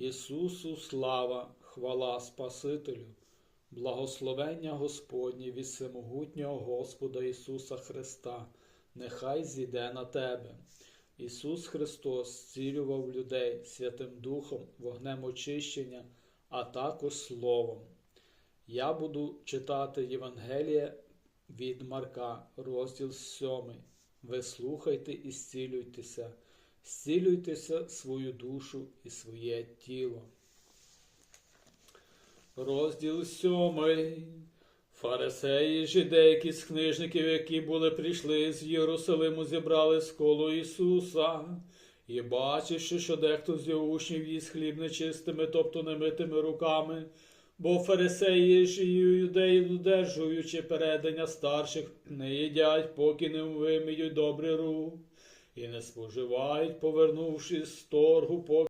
Ісусу слава, хвала Спасителю, благословення Господнє від всемогутнього Господа Ісуса Христа, нехай зійде на тебе. Ісус Христос зцілював людей Святим Духом, вогнем очищення, а також Словом. Я буду читати Євангеліє від Марка, розділ 7. Ви слухайте і зцілюйтеся, зцілюйтеся свою душу і своє тіло. Розділ 7. Фарисеї ж деякі з книжників, які були прийшли з Єрусалиму, зібрались коло Ісуса. І бачивши, що дехто з його учнів їсть хліб нечистими, тобто немитими руками, бо фарисеї ж і юдеї, додержуючи передання старших, не їдять, поки не виміють добрий рук, і не споживають, повернувшись з торгу,